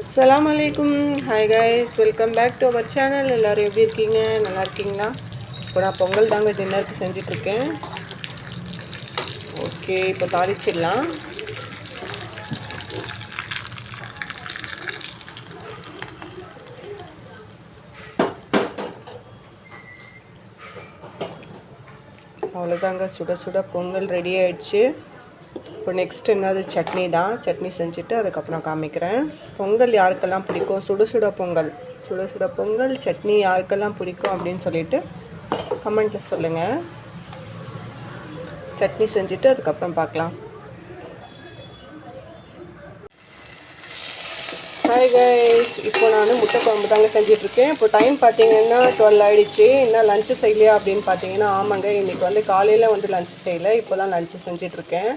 அஸ்லாம் அலைக்கும் hi guys welcome back to our channel எல்லோரும் எப்படி இருக்கீங்க? நல்லா இருக்கீங்களா? இப்போ நான் பொங்கல் தாங்க டின்னருக்கு செஞ்சிட்ருக்கேன் ஓகே இப்போ தாளிச்சிடலாம். அவ்வளோதாங்க சுட சுட பொங்கல் ரெடி ஆயிடுச்சு. இப்போ நெக்ஸ்ட் என்னது? சட்னி தான். சட்னி செஞ்சுட்டு அதுக்கப்புறம் காமிக்கிறேன். பொங்கல் யாருக்கெல்லாம் பிடிக்கும்? சுட சுட பொங்கல். சுட சுட பொங்கல் சட்னி யாருக்கெல்லாம் பிடிக்கும் அப்படின்னு சொல்லிட்டு கமெண்ட்டில் சொல்லுங்கள் சட்னி செஞ்சுட்டு அதுக்கப்புறம் பார்க்கலாம். ஹாய் கைஸ் இப்போ நான் முட்டை குழம்பு தாங்க செஞ்சிட்ருக்கேன். இப்போ டைம் பார்த்தீங்கன்னா டுவெல் ஆகிடுச்சு என்ன லஞ்சு செய்யலையா அப்படின்னு பார்த்தீங்கன்னா ஆமாங்க. இன்றைக்கி வந்து காலையில் வந்து லஞ்சு செய்யலை. இப்போ தான் லஞ்சு செஞ்சிட்ருக்கேன்.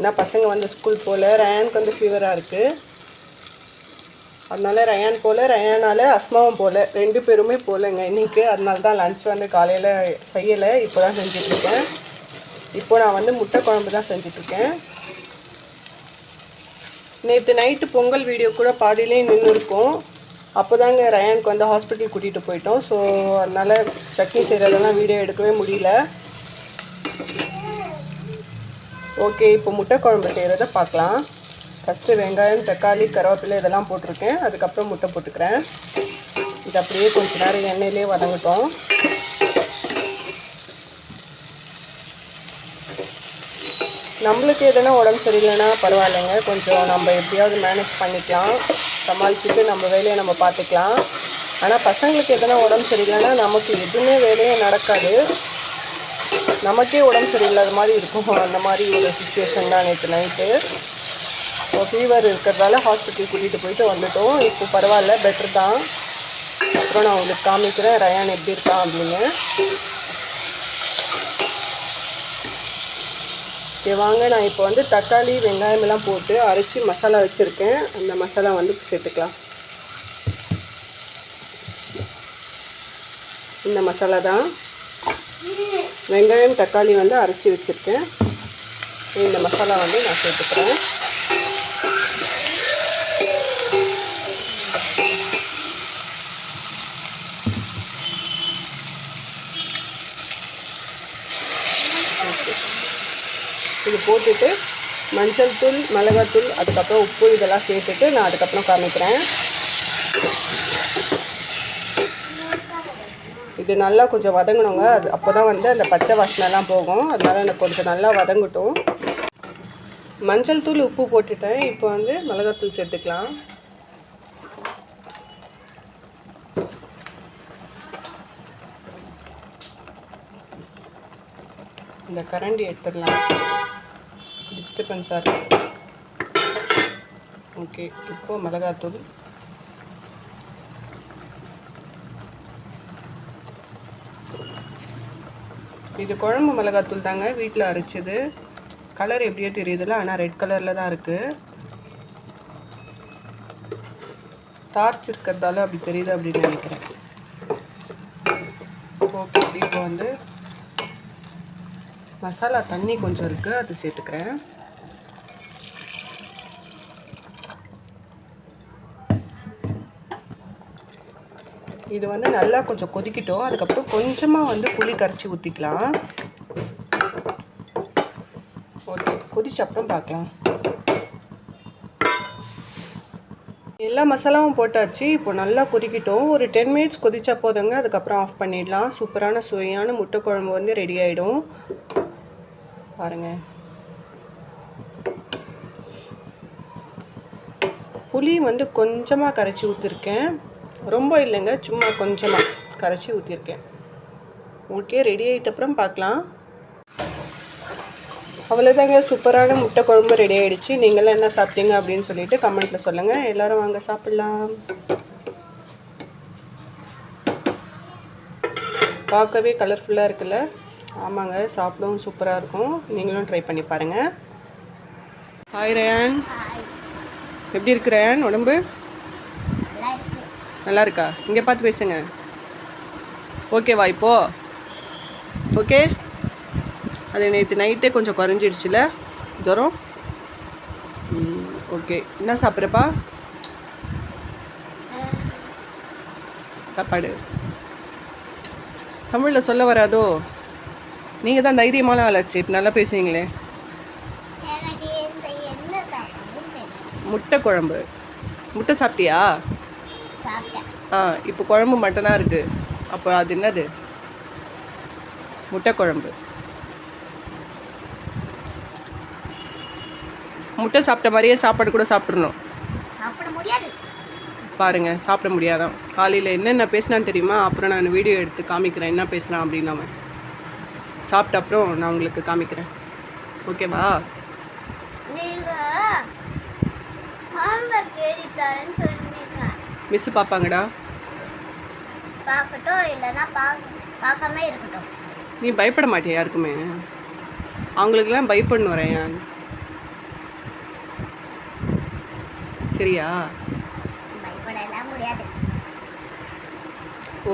ஏன்னா பசங்க வந்து ஸ்கூல் போகல ரயானுக்கு வந்து ஃபீவராக இருக்குது அதனால ரயான் போகல ரயானால் அஸ்மாவும் போகல ரெண்டு பேருமே போகலங்க இன்றைக்கி அதனால தான் லன்ச் வந்து காலையில் செய்யலை இப்போ தான் செஞ்சிட்ருக்கேன். இப்போ நான் வந்து முட்டை குழம்பு தான் செஞ்சிட்ருக்கேன். நேற்று நைட்டு பொங்கல் வீடியோ கூட பாதியிலே நின்று இருக்கும் அப்போ தாங்க ரயானுக்கு வந்து ஹாஸ்பிட்டல் கூட்டிகிட்டு போயிட்டோம். ஸோ அதனால் சட்னி செய்கிறதெல்லாம் வீடியோ எடுக்கவே முடியல. ஓகே இப்போ முட்டை குழம்பு செய்கிறத பார்க்கலாம். ஃபஸ்ட்டு வெங்காயம் தக்காளி கருவேப்பிலை இதெல்லாம் போட்டிருக்கேன். அதுக்கப்புறம் முட்டை போட்டுக்கிறேன். இது அப்படியே கொஞ்சம் நேரம் எண்ணெயிலே வதங்கட்டும். நம்மளுக்கு எதனா உடம்பு சரியில்லைன்னா பரவாயில்லைங்க. கொஞ்சம் நம்ம எப்படியாவது மேனேஜ் பண்ணிக்கலாம். சமாளிச்சுட்டு நம்ம வேலையை நம்ம பார்த்துக்கலாம். ஆனால் பசங்களுக்கு எதனா உடம்பு சரியில்லைன்னா நமக்கு எதுவுமே வேலையே நடக்காது. நமக்கே உடம்பு சரியில்லாத மாதிரி இருக்கும். அந்த மாதிரி ஒரு சுச்சுவேஷன் தான் நேற்று நைட்டு இப்போ ஃபீவர் இருக்கிறதால ஹாஸ்பிட்டல் கூட்டிகிட்டு போயிட்டு வந்துட்டோம். இப்போ பரவாயில்ல பெட்டர் தான். அப்புறம் நான் உங்களுக்கு காமிக்கிறேன் ரயான் எப்படி இருக்கான் அப்படின்னு. ஓகே வாங்க. நான் இப்போ வந்து தக்காளி வெங்காயம் எல்லாம் போட்டு அரைச்சி மசாலா வச்சுருக்கேன். அந்த மசாலா வந்து சேர்த்துக்கலாம். இந்த மசாலா தான். வெங்காயம் தக்காளி வந்து அரைச்சி வச்சுருக்கேன். இந்த மசாலா வந்து நான் சேர்த்துக்கிறேன். இது போட்டுட்டு மஞ்சள் தூள் மிளகாத்தூள் அதுக்கப்புறம் உப்பு இதெல்லாம் சேர்த்துட்டு நான் அதுக்கப்புறம் காமிக்கிறேன். இது நல்லா கொஞ்சம் வதங்கணுங்க. அது அப்போ தான் வந்து அந்த பச்சை வாசனைலாம் போகும். அதனால் எனக்கு கொஞ்சம் நல்லா வதங்கட்டும். மஞ்சள் தூள் உப்பு போட்டுட்டேன். இப்போ வந்து மிளகாத்தூள் சேர்த்துக்கலாம். இந்த கரண்டி எடுத்துடலாம். டிஸ்டர்பன்ஸாக இருக்கு. ஓகே இப்போது மிளகாத்தூள். இது குழம்பு மிளகாத்தூள் தாங்க வீட்டில் அரைச்சது. கலர் எப்படியோ தெரியுதுல்ல ஆனால் ரெட் கலரில் தான் இருக்குது டார்ச் இருக்கிறதால அப்படி தெரியுது அப்படின்னு நினைக்கிறேன். ஓகே இப்போ வந்து மசாலா தண்ணி கொஞ்சம் இருக்குது அது சேர்த்துக்கிறேன். இது வந்து நல்லா கொஞ்சம் கொதிக்கிட்டோம். அதுக்கப்புறம் கொஞ்சமாக வந்து புளி கரைச்சி ஊற்றிக்கலாம் ஓகே கொதிச்ச அப்புறம் பார்க்கலாம் எல்லா மசாலாவும் போட்டாச்சு. இப்போ நல்லா கொதிக்கிட்டோம். ஒரு டென் மினிட்ஸ் கொதிச்சா போதுங்க. அதுக்கப்புறம் ஆஃப் பண்ணிடலாம். சூப்பரான சுவையான முட்டை குழம்பு வந்து ரெடி ஆகிடும் பாருங்கள் புளி வந்து கொஞ்சமாக கரைச்சி ஊற்றிருக்கேன் ரொம்ப இல்லைங்க சும்மா கொஞ்சமாக கரைச்சி ஊற்றிருக்கேன் ஓகே ரெடி ஆகிட்ட அப்புறம் பார்க்கலாம். அவ்வளோதாங்க சூப்பரான முட்டை குழம்பு ரெடி ஆகிடுச்சு நீங்களாம் என்ன சாப்பிட்டீங்க அப்படின்னு சொல்லிட்டு கமெண்ட்டில் சொல்லுங்கள் எல்லோரும் வாங்க சாப்பிட்லாம். பார்க்கவே கலர்ஃபுல்லாக இருக்குல்ல. ஆமாங்க சாப்பிடவும் சூப்பராக இருக்கும். நீங்களும் ட்ரை பண்ணி பாருங்கள் ஹாய் ரயான் எப்படி இருக்கு ரயான் உடம்பு? நல்லா இருக்கா இங்கே பார்த்து பேசுங்க. ஓகேவா இப்போ? ஓகே அது நேற்று நைட்டே கொஞ்சம் குறைஞ்சிடுச்சுல? தூரம் ஓகே என்ன சாப்பிட்றப்பா? சாப்பாடு. தமிழில் சொல்ல வராதோ? நீங்கள் தான் தைரியமான ஆளாச்சு இப்போ நல்லா பேசுவீங்களே. முட்டை குழம்பு. முட்டை சாப்பிட்டியா? ஆ இப்போ குழம்பு மட்டும் தான் இருக்குது அப்போ அது என்னது? முட்டை குழம்பு. முட்டை சாப்பிட்ட மாதிரியே சாப்பாடு கூட சாப்பிட்றணும் பாருங்க சாப்பிட முடியாதான். காலையில் என்னென்ன பேசினான்னு தெரியுமா? அப்புறம் நான் வீடியோ எடுத்து காமிக்கிறேன். என்ன பேசுகிறான் அப்படின்னு அவன். சாப்பிட்ட அப்புறம் நான் உங்களுக்கு காமிக்கிறேன். ஓகேவா? நீங்க மிஸ்ஸு பார்ப்பாங்கடா. பார்க்கட்டும் இல்லைன்னா பார்க்க பார்க்காம இருக்கட்டும். நீ பயப்பட மாட்டியா யாருக்குமே? அவங்களுக்கெல்லாம் பயப்படணும் வரேன் சரியா?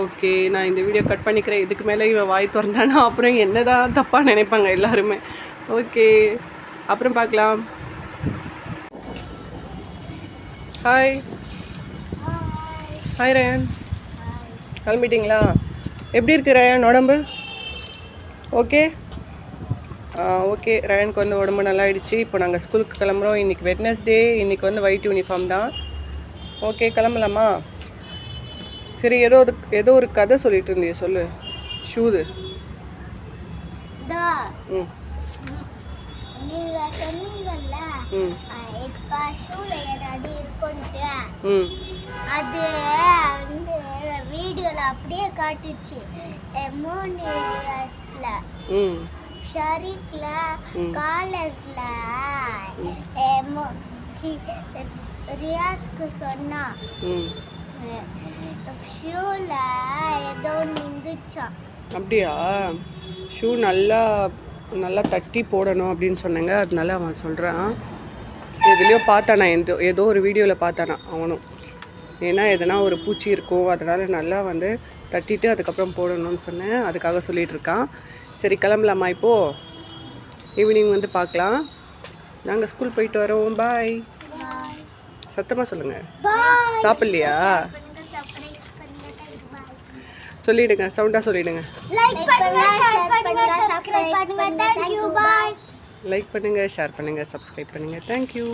ஓகே நான் இந்த வீடியோ கட் பண்ணிக்கிறேன். இதுக்கு மேலே இவன் வாய் திறந்தானா? அப்புறம் என்னதான் தப்பாக நினைப்பாங்க எல்லாருமே. ஓகே அப்புறம் பார்க்கலாம். ஹாய் ஹாய் ரயன் கிளம்பிட்டீங்களா? எப்படி இருக்கு ரயன் உடம்பு? ஓகே ஓகே ரயனுக்கு வந்து உடம்பு நல்லா ஆயிடுச்சு இப்போ நாங்கள் ஸ்கூலுக்கு கிளம்புறோம். இன்றைக்கி வெட்னஸ்டே இன்றைக்கி வந்து ஒயிட் யூனிஃபார்ம் தான். ஓகே கிளம்பலாமா? சரி ஏதோ ஒரு ஏதோ ஒரு கதை சொல்லிட்டு இருந்தியே சொல்லு. ஷூது ம். நீங்க சொன்னீங்கல்ல ம். இப்போ ஷூல ஏதாவது இருக்கும்ட்டு. ம். அது வந்து வீடியோல அப்படியே காட்டுச்சு. மூணு இயர்ஸ்ல ம். காலேஜ்ல ரியாஸ்க்கு சொன்னா. ஷூல ஏதோ நின்றுச்சான் அப்படியா? ஷூ நல்லா நல்லா தட்டி போடணும் அப்படின்னு சொன்னாங்க. அதனால அவன் சொல்கிறான் எதுலேயோ பார்த்தானா எந்த ஏதோ ஒரு வீடியோவில் பார்த்தானா அவனும். ஏன்னா எதனா ஒரு பூச்சி இருக்கும் அதனால் நல்லா வந்து தட்டிட்டு அதுக்கப்புறம் போடணும்னு சொன்னேன். அதுக்காக சொல்லிட்டு இருக்கான். சரி கிளம்பலாமா இப்போது ஈவினிங் வந்து பார்க்கலாம். நாங்கள் ஸ்கூல் போயிட்டு வரோம். பாய் சத்தமாக சொல்லுங்கள் சாப்பிட்லையா? சொல்லிடுங்க. சவுண்டாக சொல்லிடுங்க. லைக் பண்ணுங்க ஷேர் பண்ணுங்க சப்ஸ்கிரைப் பண்ணுங்க. பண்ணுங்கள் பண்ணுங்கள் பண்ணுங்கள் தேங்க்யூ